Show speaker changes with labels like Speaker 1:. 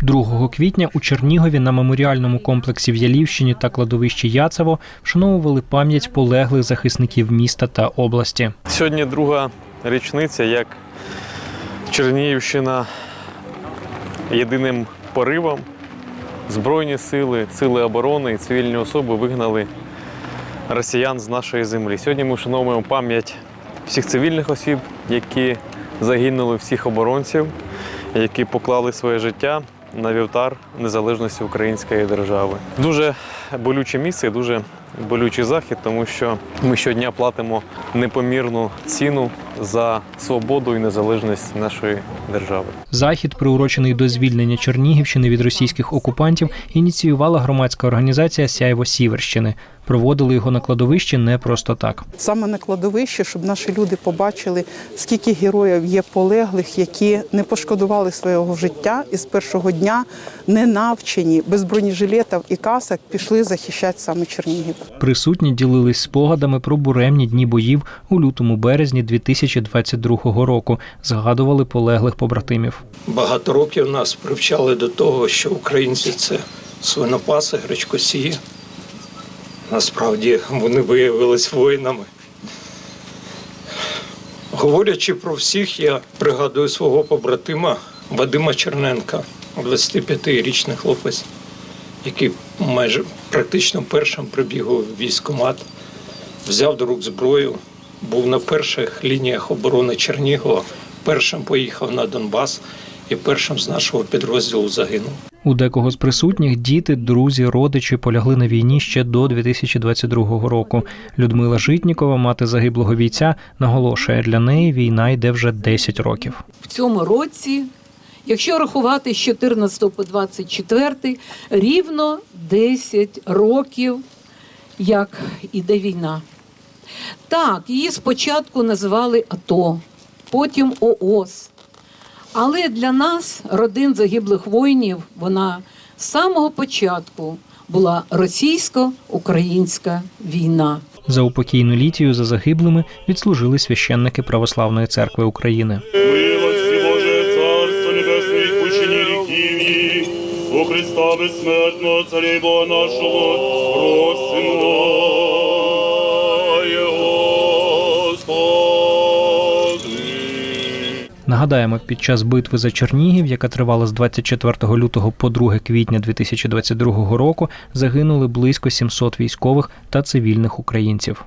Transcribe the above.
Speaker 1: 2 квітня у Чернігові на меморіальному комплексі в Ялівщині та кладовищі Яцево вшановували пам'ять полеглих захисників міста та області.
Speaker 2: Сьогодні друга річниця, як Чернігівщина єдиним поривом Збройні сили, сили оборони і цивільні особи вигнали росіян з нашої землі. Сьогодні ми вшановуємо пам'ять всіх цивільних осіб, які загинули, всіх оборонців, які поклали своє життя на вівтар незалежності української держави. Дуже болюче місце, дуже болючий захід, тому що ми щодня платимо непомірну ціну за свободу і незалежність нашої держави.
Speaker 1: Захід, приурочений до звільнення Чернігівщини від російських окупантів, ініціювала громадська організація Сяйво Сіверщини. Проводили його на кладовищі не просто так.
Speaker 3: саме на кладовищі, щоб наші люди побачили, скільки героїв є полеглих, які не пошкодували свого життя і з першого дня не навчені, без бронежилетів і касок пішли захищати саме Чернігів.
Speaker 1: Присутні ділились спогадами про буремні дні боїв у лютому березні 2022 року. Згадували полеглих побратимів.
Speaker 4: Багато років нас привчали до того, що українці це свинопаси, гречкосії. Насправді вони виявились воїнами. Говорячи про всіх, я пригадую свого побратима Вадима Черненка, 25-річний хлопець, який майже практично першим прибіг у військкомат, взяв до рук зброю, був на перших лініях оборони Чернігова, першим поїхав на Донбас і першим з нашого підрозділу загинув.
Speaker 1: У декого з присутніх діти, друзі, родичі полягли на війні ще до 2022 року. Людмила Житнікова, мати загиблого бійця, наголошує, для неї війна йде вже 10 років.
Speaker 5: в цьому році, якщо рахувати з 14 по 24, рівно 10 років, як іде війна. Так, її спочатку називали АТО, потім ООС. Але для нас, родин загиблих воїнів, вона з самого початку була російсько-українська війна.
Speaker 1: За упокійну літію за загиблими відслужили священники Православної церкви України.
Speaker 6: Милости Божие, Царство Небесное, отпущение реки у Христа бессмертного Царя Бога нашего, просим
Speaker 1: Нагадаємо, під час битви за Чернігів, яка тривала з 24 лютого по 2 квітня 2022 року, загинули близько 700 військових та цивільних українців.